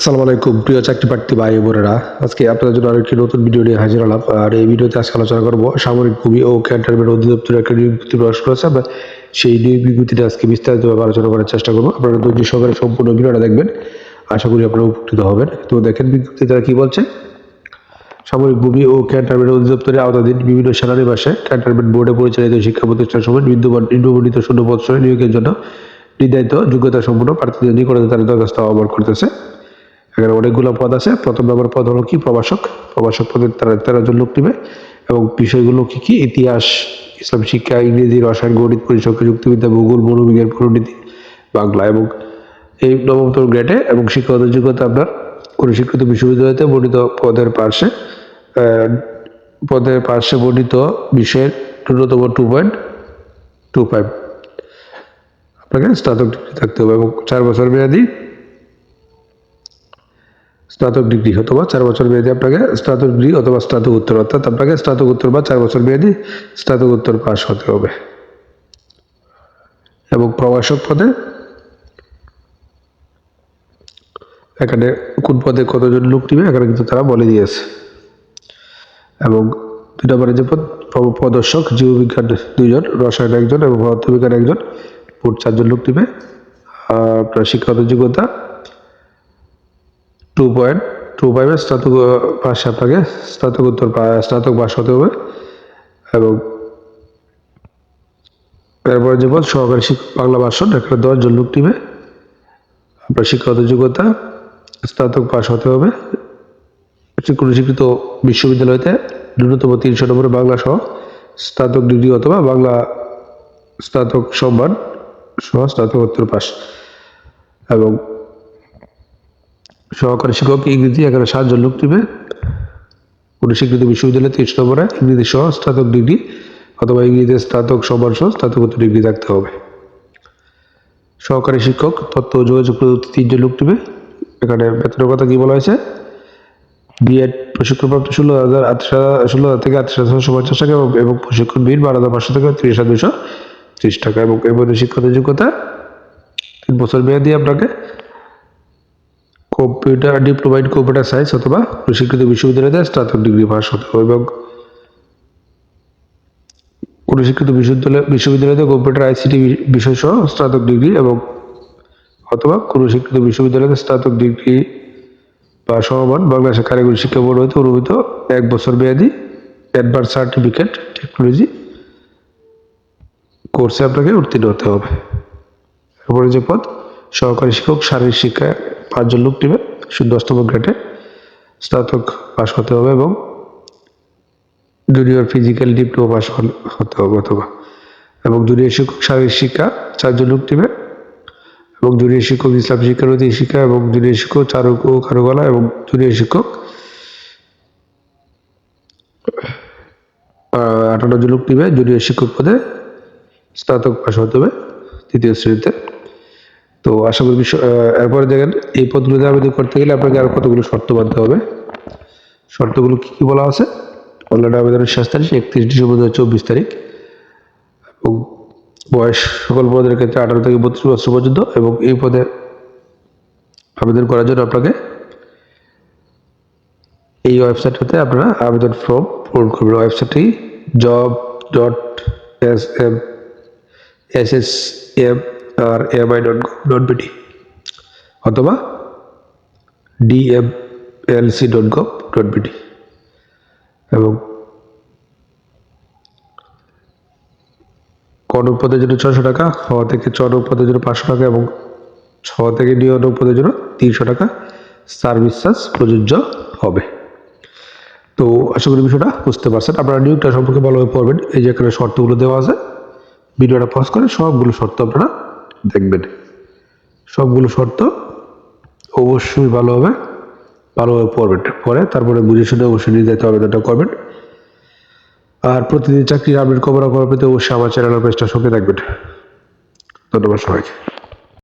আসসালামু আলাইকুম, প্রিয় চাকরি প্রার্থী ভাই বোনেরা। আজকে আপনাদের জন্য আরেকটি নতুন ভিডিও নিয়ে হাজির হলাম। আর এই ভিডিওতে আজকে আলোচনা করব সামরিক ভূমি ও ক্যান্টনমেন্ট অধিদপ্তর একটা নিয়োগ বিজ্ঞপ্তি প্রকাশ করেছে। আমরা সেই নিয়োগ বিজ্ঞপ্তিটা আজকে বিস্তারিতভাবে আলোচনা করার চেষ্টা করব। আপনারা ধৈর্য সহকারে সম্পূর্ণ ভিডিওটা দেখবেন। আশা করি আপনারা উপকৃত হবেন। তো দেখেন বিজ্ঞপ্তি তারা কি বলছে? সামরিক ভূমি ও ক্যান্টনমেন্ট অধিদপ্তরের আওতাধীন বিভিন্ন সেনানিবাসে ক্যান্টনমেন্ট বোর্ডে পরিচালিত শিক্ষা প্রতিষ্ঠান সময় নিম্নবর্ণিত শূন্য পদ নিয়োগের জন্য নির্ধারিত যোগ্যতা সম্পূর্ণ প্রার্থীদের নিকটে তারা দরখাস্ত আহ্বান করতেছে। এখানে অনেকগুলো পদ আছে। প্রথম নম্বর পদ হলো কি? প্রভাষক। প্রভাষক পদে তারা তেরো জন লোক নেবে এবং বিষয়গুলো কি কি? ইতিহাস, ইসলাম শিক্ষা, ইংরেজি, রসায়ন, গণিত পরিসংখ্যা যুক্তিবিদ্যা ভূগোল, মনোবিজ্ঞান, পরিণতি, বাংলা এবং এই নবমতম গ্রেডে এবং শিক্ষাগত যোগ্যতা আপনার কোনো শিক্ষিত বিশ্ববিদ্যালয়তে বর্ণিত পদের পার্শ্বে পদের পার্শ্বে বর্ণিত বিষয়ের ন্যূনতম টু পয়েন্ট টু ফাইভ আপনাকে স্নাতক ডিগ্রি থাকতে হবে এবং চার বছর মেয়াদি স্নাতক ডিগ্রি অথবা চার বছর মেয়াদি আপনাকে স্নাতক ডিগ্রি অথবা স্নাতক উত্তর, অর্থাৎ আপনাকে স্নাতক উত্তর বা চার বছর মেয়াদি স্নাতক উত্তর পাস হতে হবে। এবং প্রভাষক পদে এখানে কোন পদে কতজন লোক নিবে এখানে কিন্তু তারা বলে দিয়েছে। এবং দুই নম্বরে যে পদ প্রদর্শক, জীববিজ্ঞান দুইজন, রসায়ন একজন এবং পদার্থবিজ্ঞান একজন, মোট চারজন লোক নিবে। আপনার শিক্ষাগত যোগ্যতা টু পয়েন্ট টু ফাইভের স্নাতক পাশে আপনাকে স্নাতকোত্তর স্নাতক পাস হতে হবে। এবং এরপরে যে পদ, সহকারী শিক্ষক, বাংলা ভাষণ এখানে দশজন লোক টিমে আপনার শিক্ষাগত যোগ্যতা, স্নাতক পাশ হতে হবে। কোনো শিক্ষিত বিশ্ববিদ্যালয়তে ন্যূনতম তিনশো নম্বরে বাংলা সহ স্নাতক ডিগ্রি অথবা বাংলা স্নাতক সম্মান সহ স্নাতকোত্তর পাশ। এবং সহকারী শিক্ষক, ইংরেজি এখানে সাতজন লোক নেবে। কোনো স্বীকৃত বিশ্ববিদ্যালয়ে তিরিশ নম্বরে, ইংরেজি সহ স্নাতক ডিগ্রি অথবা ইংরেজিতে স্নাতক সমান সহ স্নাতকোত্তর ডিগ্রি থাকতে হবে। সহকারী শিক্ষক, তথ্য ও যোগাযোগ প্রযুক্তি তিনজন লোক নেবে। এখানে বেতনের কথা কী বলা হয়েছে? বিএড প্রশিক্ষণপ্রাপ্ত ষোলো হাজার আটশো, ষোলো হাজার থেকে আটশো ছশো পঞ্চাশ টাকা এবং- প্রশিক্ষণ বিল বারো হাজার পাঁচশো থেকে তিরিশ হাজার দুশো ত্রিশ টাকা এবং এর মধ্যে শিক্ষাগত যোগ্যতা তিন বছর মেয়াদি আপনাকে। Computer diploma in computer science অথবা প্রশিক্ষিত বিশ্ববিদ্যালয়তে স্নাতক ডিগ্রি পাস হতে হবে এবং কোনো শিক্ষিত বিশ্ববিদ্যালয় বিশ্ববিদ্যালয়তে কম্পিউটার আইসিটি বিষয় সহ স্নাতক ডিগ্রি এবং অথবা কোনো শিক্ষিত বিশ্ববিদ্যালয়তে স্নাতক ডিগ্রি বা সমমান বাংলাদেশের কারিগরি শিক্ষা বোর্ড হইতে অনুমোদিত এক বছর মেয়াদি অ্যাডভান্স সার্টিফিকেট টেকনোলজি কোর্সে আপনাকে উত্তীর্ণ হতে হবে। এরপরে যে পদ, সহকারী শিক্ষক, শারীরিক শিক্ষায় পাঁচজন লোক নেবে শুধু দশতম গ্রেডে স্নাতক পাশ হতে হবে এবং জুনিয়র ফিজিক্যাল ডিপ্লোমা পাস হতে হবে অথবা। এবং জুনিয়র শিক্ষক শারীরিক শিক্ষা, চারজন লোক নেবে। এবং জুনিয়র শিক্ষক ইসলাম শিক্ষা নৈতিক শিক্ষা এবং জুনিয়র শিক্ষক চারু ও কারুকলা এবং জুনিয়র শিক্ষক আটান্ন জন লোক নেবে। জুনিয়র শিক্ষক পদে স্নাতক পাশ হতে হবে, তৃতীয় শ্রেণীতে। তো আশা করি এরপরে দেখেন, এই পদগুলোতে আবেদন করতে গেলে আপনাকে আরও কতগুলো শর্ত মানতে হবে। শর্তগুলো কি কি বলা আছে? অনলাইন আবেদনের শেষ তারিখ, একত্রিশ ডিসেম্বর দু চব্বিশ তারিখ এবং বয়স সকল পদের ক্ষেত্রে আঠারো থেকে বত্রিশ বছর পর্যন্ত এবং এই পদে আবেদন করার জন্য আপনাকে এই ওয়েবসাইটটাতে আপনারা আবেদন ফর্ম পূরণ করবেন। ওয়েবসাইটটি job dot S M S S M R M I dot dot BD অথবা DMLC dot gov dot BD এবং কনক পদের জন্য ছশো টাকা, হ থেকে চনক পদের জন্য পাঁচশো টাকা এবং ছ থেকে নিয়নক পদের জন্য তিনশো টাকা সার্ভিস চার্জ প্রযোজ্য হবে। তো আশা করি বিষয়টা বুঝতে পারছেন। আপনারা নিয়োগটা সম্পর্কে ভালোভাবে পড়বেন। এই যে এখানে শর্তগুলো দেওয়া আছে, ভিডিওটা পজ করে সবগুলো শর্ত আপনারা দেখবেন। সবগুলো শর্ত অবশ্যই ভালো হবে ভালোভাবে পড়বেন পরে তারপরে বুঝে শুনে অবশ্যই নিয়ে নির্ধারিত আবেদনটা করবেন আর প্রতিদিন চাকরির আপডেট খবর খবর পেতে অবশ্যই আমার চ্যানেল পেজটা সঙ্গে থাকবেন। ধন্যবাদ সবাইকে।